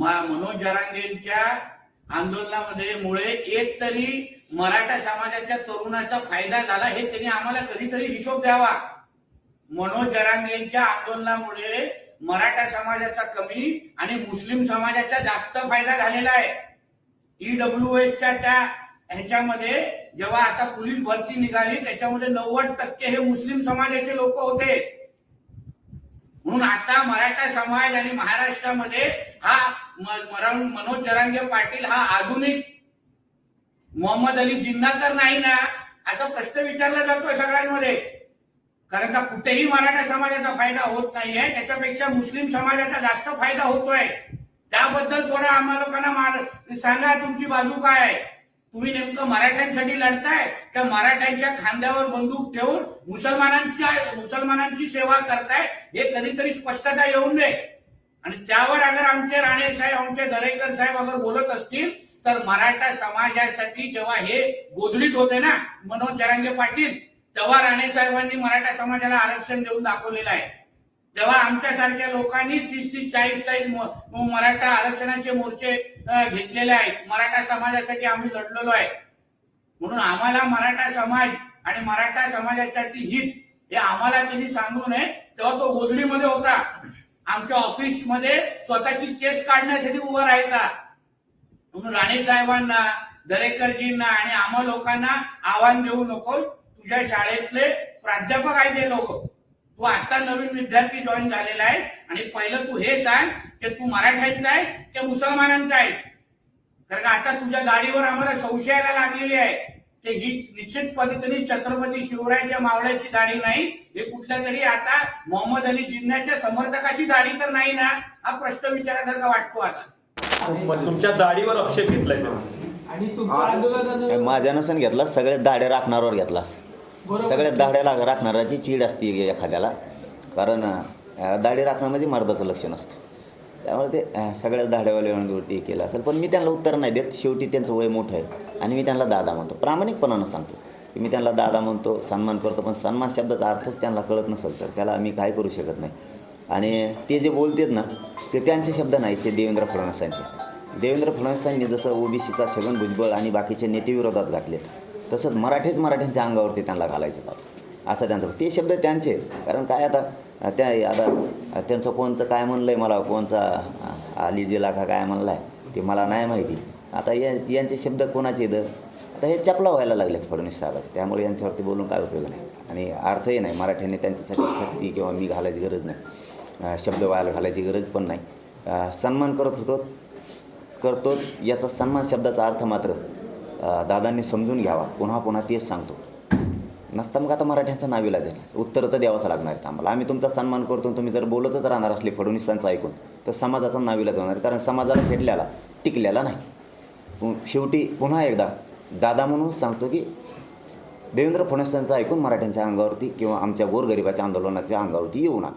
मनोज जरांगेंच्या आंदोलनामध्ये मुळे एक तरी मराठा समाजाच्या तरुणाचा फायदा झाला हे त्यांनी आम्हाला कधीतरी हिशोब द्यावा. मनोज जरांगेंच्या आंदोलनामुळे मराठा समाजाचा कमी आणि मुस्लिम समाजाचा जास्त फायदा झालेला आहे. ईडब्ल्यू एसच्या त्या ह्याच्यामध्ये जेव्हा आता पोलीस भरती निघाली त्याच्यामध्ये नव्वद टक्के हे मुस्लिम समाजाचे लोक होते. म्हणून आता मराठा समाज आणि महाराष्ट्रामध्ये हा मरण- मनोज जरांगे पाटील हा आधुनिक मोहम्मद अली जिन्ना तर नाही ना असा प्रश्न विचारला जातोय सगळ्यांमध्ये. कारण का कुठेही मराठा समाजाचा फायदा होत नाहीये त्याच्यापेक्षा मुस्लिम समाजाचा जास्त फायदा होतोय. त्याबद्दल थोडा आम्हा लोकांना सांगा तुमची बाजू काय आहे. तुम्ही नेमकं मराठ्यांसाठी लढताय त्या मराठ्यांच्या खांद्यावर बंदूक ठेवून मुसलमानांच्या मुसलमानांची सेवा करताय हे कधीतरी स्पष्टता येऊन दे. आणि त्यावर अगर आमचे राणे साहेब आमचे दरेकर साहेब अगर बोलत असतील तर मराठा समाजासाठी जेव्हा हे गोधडीत होते ना मनोज जरांगे पाटील तेव्हा राणे साहेबांनी मराठा समाजाला आरक्षण देऊन दाखवलेलं आहे. तेव्हा आमच्यासारख्या लोकांनी तीस तीस चाळीस चाळीस मराठा आरक्षणाचे मोर्चे घेतलेले आहेत. मराठा समाजासाठी आम्ही लढलेलो आहे. म्हणून आम्हाला मराठा समाज आणि मराठा समाजासाठी हित हे आम्हाला त्यांनी सांगू नये. तेव्हा तो गोधडीमध्ये होता. आमच्या ऑफिसमध्ये स्वतःची केस काढण्यासाठी उभा राहायचा. म्हणून राणे साहेबांना दरेकरजींना आणि आम्हा लोकांना आव्हान देऊ नको. तुझ्या शाळेतले प्राध्यापक आहेत ते लोक. तू आता नवीन विद्यार्थी जॉईन झालेला आहे. आणि पहिलं तू हे सांग की तू मराठ्यांचा आहे की मुसलमानांचा आहे कारण का आता तुझ्या गाडीवर आम्हाला संशयाला लागलेली आहे की ही निश्चित पद्धतीने छत्रपती शिवरायांच्या मावळ्याची दाढी नाही. हे कुठल्या तरी आता मोहम्मद अली जिन्नाच्या समर्थकाची दाढी तर नाही ना? हा प्रश्न विचारासारखा वाटतो आता. तुमच्या दाढीवर आक्षेप घेतलाय आणि तुमच्या आंदोलनानं माझ्या नसन घेतला सगळ्यात दाढ्या राखणाऱ्यावर घेतलास. सगळ्यात दाढ्याला राखणाराची चीड असते एखाद्याला. कारण दाढी राखणं म्हणजे मर्दाचं लक्ष नसतं. त्यामुळे ते सगळ्या सगळ्यात दाढ्यावाल्यावरती केलं असेल. पण मी त्यांना उत्तर नाही देत. शेवटी त्यांचं वय मोठं आहे. आणि मी त्यांना दादा म्हणतो. प्रामाणिकपणानं सांगतो. की मी त्यांना दादा म्हणतो सन्मान करतो. पण सन्मान शब्दाचा अर्थच त्यांना कळत नसेल तर त्याला मी काय करू शकत नाही. आणि ते जे बोलतात ना ते त्यांचे शब्द नाहीत. ते देवेंद्र फडणवीसांचे. देवेंद्र फडणवीसांनी जसं ओबीसीचा छगन भुजबळ आणि बाकीचे नेतेविरोधात घातले तसंच मराठीच मराठ्यांच्या अंगावरती त्यांना घालायचे होतं असं त्यांचं ते शब्द त्यांचे कारण काय आता त्या आता त्यांचं कोणचं काय म्हणलं आहे मला कोणचा आली का काय म्हणलं आहे ते मला नाही माहिती. आता या यांचे शब्द कोणाचे द आता हे चपला व्हायला लागलेत फडणवीस साहेबाचे. त्यामुळे यांच्यावरती बोलून काय उपयोग नाही. आणि अर्थही नाही. मराठ्यांनी त्यांच्यासाठी शक्ती किंवा मी घालायची गरज नाही. शब्द व्हायला घालायची गरज पण नाही. सन्मान करत होतो. करतो. याचा सन्मान शब्दाचा अर्थ मात्र दादांनी समजून घ्यावा. पुन्हा पुन्हा तेच सांगतो. नसता मग आता मराठ्यांचा नाविला आहे उत्तर तर द्यावंच लागणार आहे आम्हाला. आम्ही तुमचा सन्मान करतो तुम्ही जर बोलतच राहणार असले फडणवीसांचं ऐकून तर समाजाचा नाविला जाणार कारण समाजाला फेडल्याला टिकलेला नाही. शेवटी पुन्हा एकदा दादा म्हणून सांगतो की देवेंद्र फडणवीसांचं ऐकून मराठ्यांच्या अंगावरती किंवा आमच्या गोरगरिबाच्या आंदोलनाच्या अंगावरती येऊ नका.